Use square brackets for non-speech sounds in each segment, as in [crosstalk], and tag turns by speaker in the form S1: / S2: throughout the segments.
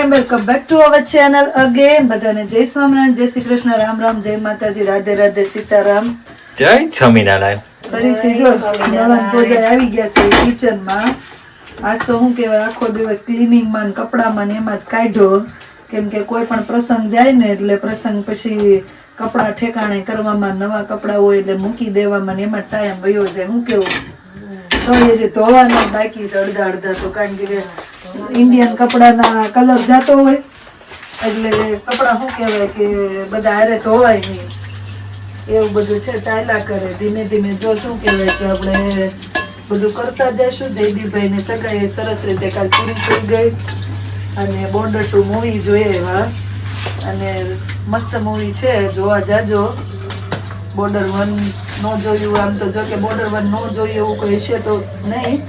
S1: And welcome back to our channel again બધાને જય સ્વામિનારાયણ જય શ્રી કૃષ્ણ. રામ રામ જય માતાજી. રાધે રાધે સીતારામ.
S2: જય સ્વામિનારાયણ.
S1: ફરીથી જો નવાન ભોજાઈ આવી ગયા છે કિચનમાં આજ તો હું કહેવાય આખો દિવસ ક્લિનિંગમાં ને કપડામાં ને એમાં જ કાઢ્યો. કેમ કે કોઈ પણ પ્રસંગ જાય ને એટલે પ્રસંગ પછી કપડાં ઠેકાણે કરવામાં નવા કપડાં હોય એટલે મૂકી દેવામાં ને એમાં ટાઈમ વયો જાય. હું કેવું તો એ જે ધોવાના બાકી છે અડધા અડધા તો કારણ કે ઇન્ડિયન કપડાના કલર જતો હોય, એટલે કપડાં શું કહેવાય કે બધા હારે ધોવાય નહીં. એવું બધું છે, ચાલ્યા કરે. ધીમે ધીમે જો શું કહેવાય કે આપણે બધું કરતા જઈશું. જયદીપભાઈ ને સગાઈ સરસ રીતે કાલ પૂરી થઈ ગઈ. અને બોર્ડર ટુ મૂવી જોઈએ એવા અને મસ્ત મૂવી છે, જોવા જાજો. બોર્ડર વન ન જોયું, આમ તો જો કે બોર્ડર વન ન જોયું એવું કોઈ છે તો નહીં.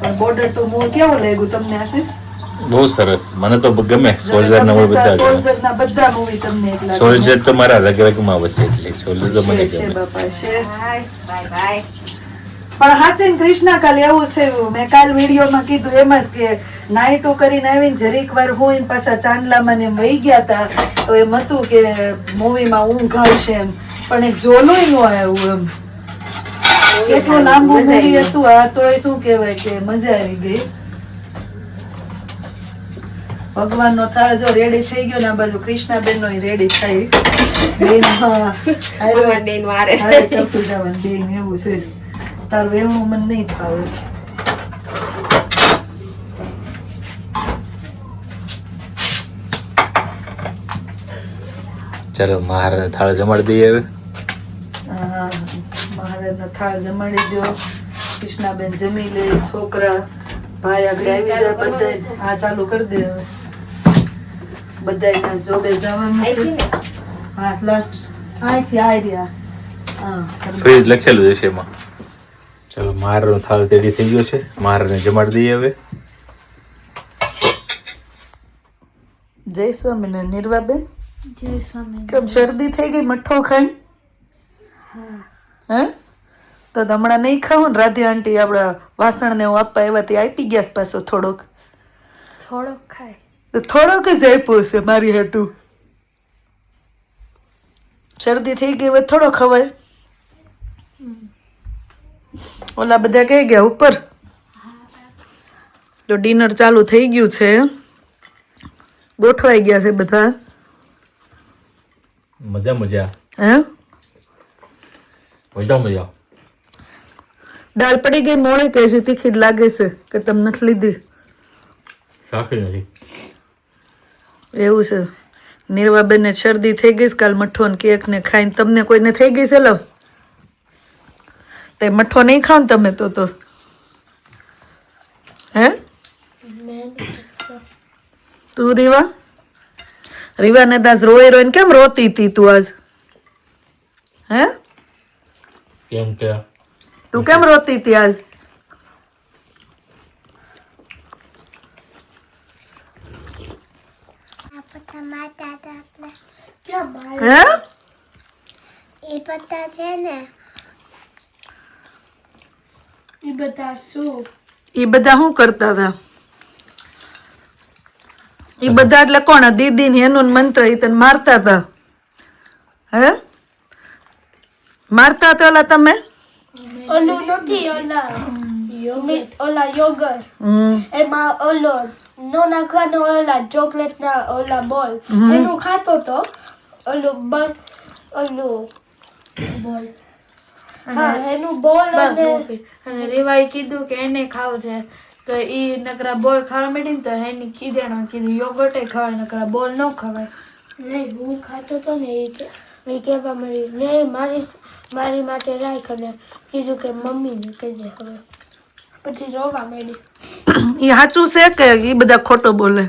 S1: પણ બોર્ડર ટુ મૂવી કેવું લાગ્યું તમને આશીષ
S2: બહુ સરસ. મને તો ગમે. સોલ્જર ના બધા
S1: સોલ્જર ના બધા મૂવી તમને એટલા
S2: સોલ્જર તો મારા રગમાં વસે એટલે સોલ્જર તો મને ગમે.
S1: બાપા છે. પણ હાચીન કૃષ્ણા કાલ એવું જ થયું. મેં કાલ વિડીયોમાં કીધું એમ જ કે નાઈટો કરીને આવીને જરીક વાર હું પાછા ચાંદલામાં ને એમ વહી ગયા હતા તો એમ હતું કે મૂવીમાં ઊંઘ આવશે એમ. પણ એક જોલું ન આવ્યું એમ. કેટલું લાંબુ મૂવી હતું. આ તોય શું કહેવાય કે મજા આવી ગઈ. ભગવાન નો થાળ જો રેડી થઈ ગયો ને આ બાજુ કૃષ્ણાબેન નો રેડી થઈ. બેન કરતું જવાનું બેન એવું છે. તાર વેણું મને નહીં ફાવે.
S2: ચાલો મારે થાળ જમાડી દઈએ હવે.
S1: થાળ જમાડી દો. કૃષ્ણાબેન જમી લે છોકરા ભાઈ આગળ આવી જાય બધા હા ચાલુ કરી દે હવે. એના જોબે જવાનું છે. હા લાસ્ટ અહીંથી આ રહ્યા. હા
S2: ફ્રીજ લખેલું છે એમાં ચાલો મારનો થાળ તેડી થઈ ગયો છે. મારને જમાડી દઈએ હવે.
S1: જય સ્વામિનારાયણ નિર્વાબેન. કેમ શરદી થઈ ગઈ મઠ્ઠો ખાઈ? હે? તો હમણાં નહીં ખાવું ને રાધે આંટી આપણા વાસણ ને હું આપવા એવાથી તે આપી ગયા છે પાછો થોડોક.
S3: થોડોક ખાય.
S1: તો થોડોક જ આપ્યો છે મારી હાટું. શરદી થઈ ગઈ હવે થોડો ખવાય. ઓલા બધા કઈ ગયા ઉપર. તો ડિનર ચાલુ થઈ ગયું છે. ગોઠવાઈ ગયા છે બધા.
S2: મજા મજા.
S1: હે?
S2: મજા મજા.
S1: દાળ પડી ગઈ મોણે કે છે તીખી જ લાગે છે કે તમ નથી લીધી.
S2: નથી
S1: એવું છે. નિર્વાબેનને શરદી થઈ ગઈ કાલ મઠ્ઠો ને કેક ને ખાઈને તમને કોઈને થઈ ગઈ છે લવ? તે મઠ્ઠો નહીં ખાવ ને તમે તો તો. હે? તું રીવા? રીવા ને દાસ રોઈ રોઈને કેમ રોતી હતી તું આજ? હે?
S2: કેમ કે?
S1: તું કેમ રોતી હતી આજ
S3: એ બધા છે ને એ બધા શું?
S1: એ બધા શું કરતા હતા? એ બધા એટલે કોણ? દીદી ને એનું મંત્ર એ તને મારતા હતા? હે? મારતા હતા ઓલા તમે?
S3: ઓલું નથી ઓલા મી- ઓલા યોગર
S1: હમ
S3: એમાં ઓલો નો નાખવાનો ઓલા ચોકલેટ ના ઓલા બોલ એનું ખાતો તો ઓલું બન ઓલું બોલ હા એનું બોલ અને
S4: અને રેવાએ કીધું કે એને ખાવ છે તો ઈ નકરા બોલ ખાવા માંડી ને તો એની કીધેણા કીધું યોગર્ટ ખાવાય નકરા બોલ ન ખવાય.
S3: નહીં હું ખાતો તો ને એ કે એ કહેવા મળી નહીં મારી મારી માટે રાખ અને કીધું કે મમ્મીને કહેજે હવે. પછી રોવા માંડી.
S1: એ સાચું છે કે એ બધા ખોટો બોલે?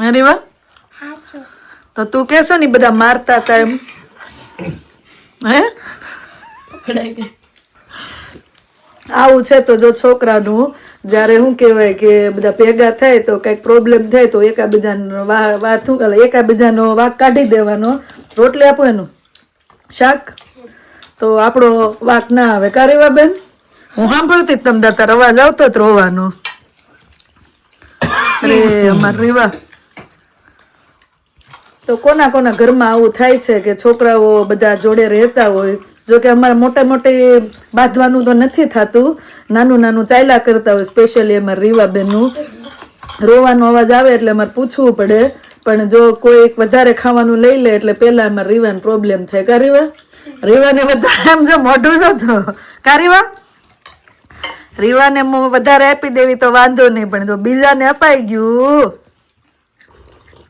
S1: હે
S3: વાહ
S1: તો તું કહેશો ને બધા મારતા હતા એમ. હે? આવું છે તો જો છોકરાનું જ્યારે શું કહેવાય કે બધા ભેગા થાય તો કંઈક પ્રોબ્લેમ થાય તો એકાબીજાનો વા- વાત શું એકાબીજાનો વાક કાઢી દેવાનો. રોટલી આપો એનું. શાક? તો આપણો વાક ના આવે. કા રેવા બેન? હું સાંભળતી જ તમને તાર અવાજ આવતો જ રોવાનો. અરે, અમાર રેવા. તો કોના કોના ઘરમાં આવું થાય છે કે છોકરાઓ બધા જોડે રહેતા હોય? જો કે અમારે મોટે મોટે બાંધવાનું તો નથી થતું. નાનું નાનું ચાલ્યા કરતા હોય સ્પેશિયલી અમારે રીવાબેનનું. રોવાનો અવાજ આવે એટલે અમારે પૂછવું પડે. પણ જો કોઈ વધારે ખાવાનું લઈ લે એટલે પહેલા એમાં રીવાને પ્રોબ્લેમ થાય. કા રીવા? રીવાને વધારે એમ જો મોઢું જો તો. કા રીવા? રીવાને વધારે આપી દેવી તો વાંધો નહીં, પણ જો બીજાને અપાઈ ગયું,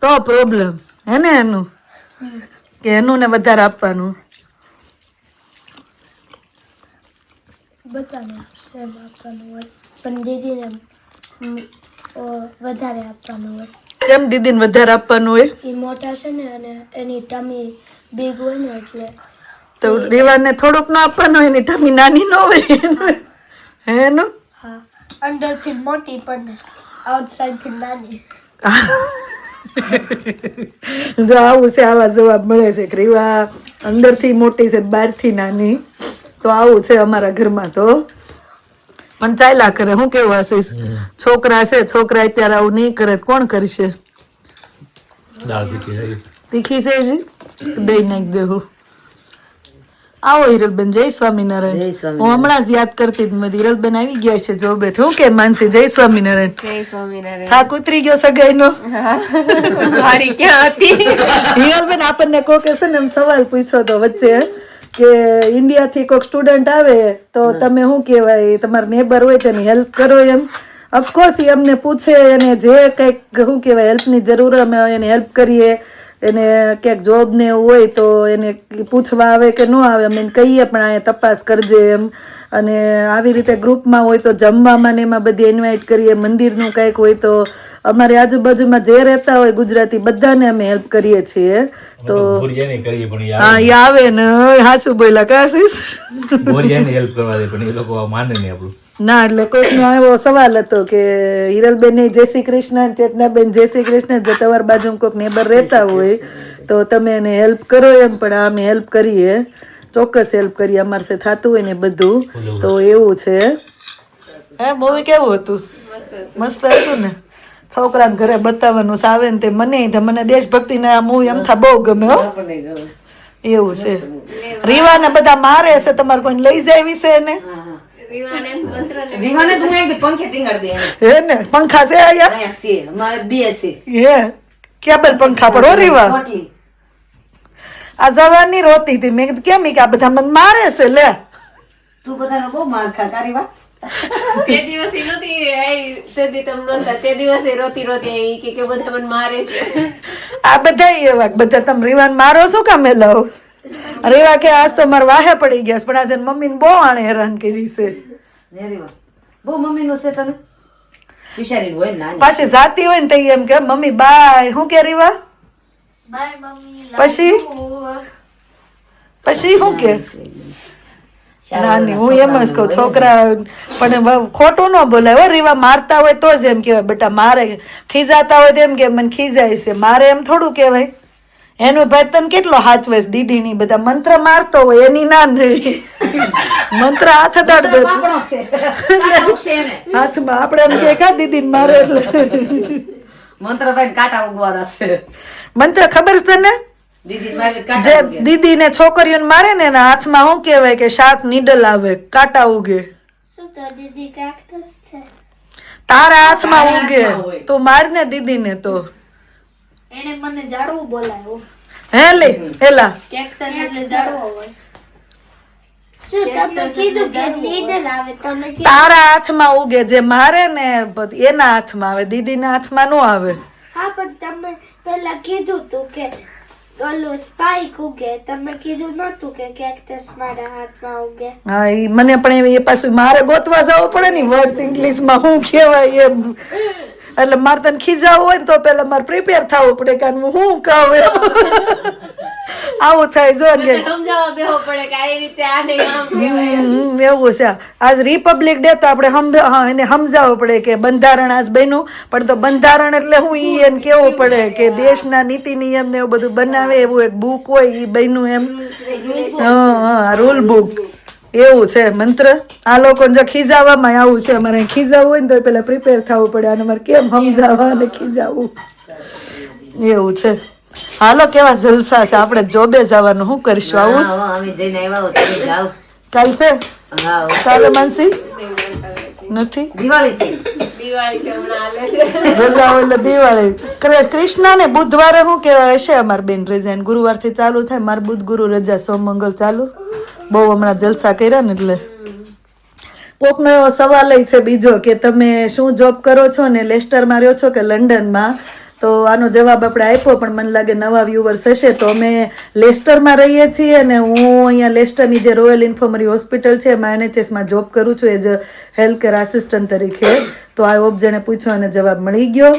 S1: તો પ્રોબ્લેમ હે ને એનું? કે એનું ને વધારે આપવાનું.
S3: બધાને પણ દીદીને વધારે આપવાનું હોય.
S1: કેમ દીદીને વધારે આપવાનું હોય?
S3: એ મોટા છે ને અને એની ટમી બિગ હોય ને એટલે.
S1: તો રીવાને થોડુંક ન આપવાનું હોય એની ટમી નાની ન હોય. હે નો?
S3: હા અંદરથી મોટી પણ આઉટસાઇડથી નાની.
S1: જો આવું છે આવા જવાબ મળે છે કે રેવા અંદરથી મોટી છે બહારથી નાની. તો આવું છે અમારા ઘરમાં તો. પણ ચાલ્યા કરે. હું કેવું આશીષ? છોકરા છે છોકરા અત્યારે આવું નહીં કરે. કોણ કરશે? તીખી છે દઈ નાખી દેવું આવો હિરલબેન. જય સ્વામિનારાયણ. હું હમણાં જ યાદ કરતી હતી. મેં હિરલબેન આવી ગયા છે જોબે હું કે માનસી? જય સ્વામિનારાયણ.
S5: જય સ્વામિનારાયણ.
S1: થાક ઉતરી ગયો સગાઈનો? [laughs]
S5: મારી ક્યાં હતી?
S1: હિરલબેન આપણને કોકે છે ને એમ સવાલ પૂછ્યો તો વચ્ચે કે ઇન્ડિયાથી કોઈક સ્ટુડન્ટ આવે તો તમે શું કહેવાય તમારા નેબર હોય તેની હેલ્પ કરો એમ. અફકોર્સ એ અમને પૂછે અને જે કંઈક શું કહેવાય હેલ્પની જરૂર અમે એને હેલ્પ કરીએ. એને ક્યાંક જોબ ને એવું હોય તો એને પૂછવા આવે કે ન આવે અમે એને કહીએ પણ અહીંયા તપાસ કરજે એમ. અને આવી રીતે ગ્રુપમાં હોય તો જમવામાં ને એમાં બધી ઇન્વાઇટ કરીએ મંદિરનું કંઈક હોય તો અમારી આજુબાજુમાં જે રહેતા હોય ગુજરાતી બધાને અમે હેલ્પ કરીએ છીએ. તો હા એ આવે ને. હાસુ બોલા કાશીશ
S2: બોરિયાની હેલ્પ કરવા દે પણ એ લોકો માને નહીં આપણું.
S1: ના એટલે કોઈકનો એવો સવાલ હતો કે હિરલબેન જય શ્રી કૃષ્ણ ચેતનાબેન જય શ્રી કૃષ્ણ જો તમારી બાજુમાં કોઈક નેબર રહેતા હોય તો તમે એને હેલ્પ કરો એમ પણ અમે હેલ્પ કરીએ. ચોક્કસ હેલ્પ કરીએ અમારે થતું હોય ને બધું. તો એવું છે. હે મૂવી કેવું હતું. મસ્ત હતું ને? છોકરાને ઘરે બતાવવાનું આવે ને તે મને તો મને દેશભક્તિ ના મૂવી એમ થા બહુ ગમે હો. એવું છે. રીવાને બધા મારે છે તમારે કોઈ લઈ જાય વિશે ને
S5: વિમાને તું એક પંખે ટીંગાડ દે
S1: હે ને? પંખા છે અહીંયા?
S5: છે અમારે બે છે.
S1: હે? કેબલ પંખા પર હો રીવા? આ જવાની રોતી હતી. મેં કેમ કે આ બધા મને મારે છે લે.
S5: તું બધાનો બહુ માર ખા તારી વાત [laughs]
S6: તે દિવસે નહોતી આઈ સદી તમ નહોતા તે દિવસે રોતી રોતી આવી કે કે બધા મને મારે છે.
S1: આ બધા એવા બધા તમે રીવાન મારો શું કામે લાવ? રેવા કે આજ તો માર વાહે પડી ગયા પણ આજે મમ્મીને બહુ આણે હેરાન કરી છે.
S5: બહુ મમ્મીનું છે તને? વિચારી હોય ને નાની.
S1: પાછી જાતી હોય ને તો એમ કે મમ્મી બાય. હું કે રીવા?
S3: બાય મમ્મી
S1: પછી? પછી શું કે? નાની હું એમ જ કહું છોકરા પણ ખોટું ન બોલાય હો રીવા મારતા હોય તો જ એમ કહેવાય બેટા મારે ખીજાતા હોય તો એમ કે મને ખીજાય છે મારે એમ થોડું કહેવાય. એનું ભાઈ તને કેટલો હાચવે છે દીદીની બધા મંત્ર મારતો હોય એની ના નહીં મંત્ર હાથ અડાડ દે. હાથમાં આપણે એમ કે કા દીદીને મારે એટલે.
S5: મંત્ર ભાઈ કાંટા ઉગવાના છે.
S1: મંત્ર ખબર છે
S5: દીદી કાંટા
S1: જે
S5: ઉગે.
S1: દીદીને છોકરીઓને મારે ને એના હાથમાં શું કહેવાય કે શાર્પ નીડલ આવે કાંટા ઉગે.
S3: શું તો દીદી કેક્ટસ છે?
S1: તારા હાથમાં ઉગે
S5: તો માર
S1: તું દીદી ને દીદીને તો.
S3: એને મને જાડવું બોલાયો
S1: હે લે એલા.
S3: કેક્ટસ એટલે જાડવો હોય. શું તમે કીધું કે નીડલ આવે તમે કીધું.
S1: તારા હાથમાં ઉગે જે મારે ને એના હાથમાં આવે દીદીના હાથમાં નો આવે.
S3: હા પણ તમે પેલા કીધું તું કે ઓલું સ્પાઈક ઉગે. તમે કીધું નતું કે કેક્ટસ મારા હાથમાં ઉગે.
S1: હા એ મને પણ એ પાછું મારે ગોતવા જવું પડે ને વર્ડ્સ ઇંગ્લિશમાં શું કહેવાય એમ. એટલે મારે તને ખીજાવું હોય ને તો પેલા મારે પ્રિપેર થવું પડે કારણ હું કહું એમ. [laughs] આવું થાય જો ને. કે
S6: પડે કે આ રીતે આને આમ
S1: એવું છે. આજ રિપબ્લિક ડે તો આપણે એને સમજાવવું પડે કે બંધારણ આજ બન્યું. પણ તો બંધારણ એટલે હું ઈ એને કેવું પડે કે દેશના નીતિ નિયમ ને એવું બધું બનાવે એવું એક બુક હોય ઈ બન્યું એમ. હા હા રૂલ બુક એવું છે મંત્ર. આ લોકોને જો ખીજાવામાં આવું છે અમારે ખીજાવું હોય ને તો પેલા પ્રિપેર થવું પડે અને મારે કેમ સમજાવવા અને ખીજાવવું એવું છે. હાલો કેવા જલસા છે? આપણે જોબે જવાનું. શું કરીશું આવું?
S5: અમે જઈને આવ્યા તમે જાઓ.
S1: કાલ છે?
S5: હા
S1: કાલે માનસી. નથી?
S5: દિવાળી છે.
S6: દિવાળી કે હમણાં હાલે છે.
S1: રજા હોય એટલે દિવાળી. કૃષ્ણ ને બુધવારે શું કહેવાય છે અમાર બેન રજા? ને ગુરુવારથી ચાલુ થાય માર બુધ ગુરુ રજા સોમ મંગળ ચાલુ. બહુ હમણાં જલસા કર્યા ને એટલે. કોકનો એવો સવાલ છે બીજો કે તમે શું જોબ કરો છો ને લેસ્ટરમાં રહ્યો છો કે લંડનમાં? તો આનો જવાબ આપણે આપ્યો પણ મને લાગે નવા વ્યુવર્સ હશે તો અમે લેસ્ટરમાં રહીએ છીએ અને હું અહીંયા લેસ્ટરની જે રોયલ ઇન્ફોર્મરી હોસ્પિટલ છે એમાં એનએચએસમાં જોબ કરું છું as a health care assistant તરીકે. તો આ ઓપ જેણે પૂછ્યો અને જવાબ મળી ગયો.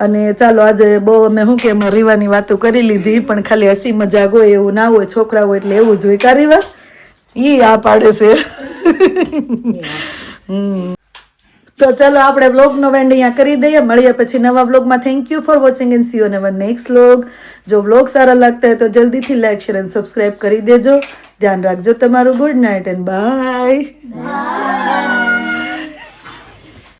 S1: અને ચાલો આજે બહુ અમે શું કે એમાં રીવાની વાતો કરી લીધી પણ ખાલી હસી મજાક હોય એવું ના હોય છોકરા હોય એટલે એવું જ હોય. કા રીવા ઈ આ પાડે છે. હમ. તો ચાલો આપણે બ્લોગનો વેન્ડ અહીંયા કરી દઈએ. મળીએ પછી નવા બ્લોગમાં thank you for watching and see you never next blog જો બ્લોગ સારા લાગતા હોય તો જલ્દીથી લાઈક શેર અને સબસ્ક્રાઈબ કરી દેજો. ધ્યાન રાખજો તમારું. Good night and by